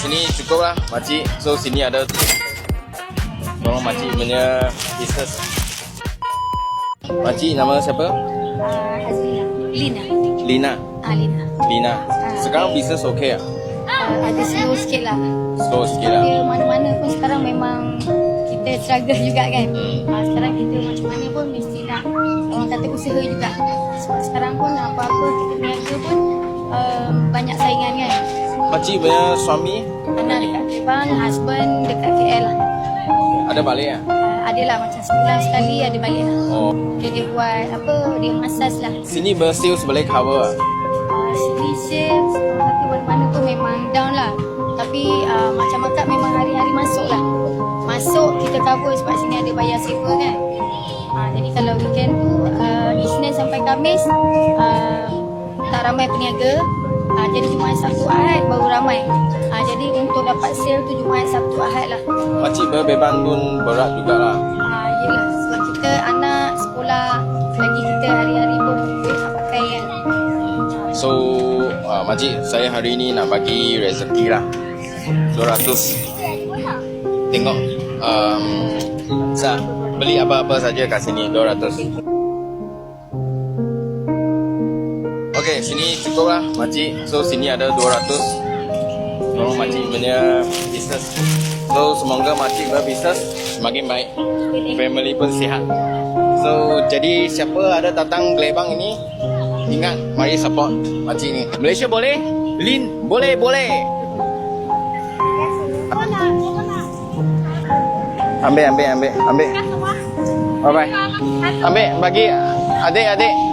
sini cukup lah makcik. So sini ada tolong makcik punya business. Makcik nama siapa? Ah, Hazina. Lina. Lina. Ah, Lina. Lina. Sekarang business okey ah? Ah, ada slow sikit lah. Slow sikit lah. Dia mana-mana pun sekarang memang kita struggle juga kan. Hmm. Ah, sekarang kita macam mana pun mesti nak orang kata usaha juga. Sebab sekarang pun apa-apa kita niaga pun uh, banyak saingan kan. Makcik punya suami Anak dekat Kepang, husband dekat KL lah. ada balik ah? Uh, adalah macam sebulan sekali ada balik lah. Oh. Dia, dia buat apa, dia masas lah. Sini bersales boleh cover ah? uh, sini sales tapi mana-mana pun memang down lah tapi uh, macam akak memang hari-hari masuk lah masuk kita cover sebab sini ada bayar sewa kan uh, jadi kalau weekend tu uh, Isnin sampai Kamis uh, tak ramai peniaga uh, jadi Jumaat Sabtu Ahad baru ramai uh, jadi untuk dapat sale tu Jumaat Sabtu Ahad lah Makcik berbeban pun berat jugalah. uh, yelah sebab kita anak sekolah lagi kita hari-hari pun nak pakai kan So, uh, makcik, saya hari ini nak bagi rezeki lah. 200. Tengok. Um, Sa, beli apa-apa saja kat sini, 200. Okay, sini cukup lah, makcik. So, sini ada 200. Tolong makcik punya business. So, semoga makcik berbisnes semakin baik. Family pun sihat. So, jadi siapa ada datang Gelebang ini, ingat mari support makcik ni. Malaysia boleh? Lin, boleh, boleh. Ambil, ambil, ambil, ambil. Bye bye. Ambil bagi adik-adik.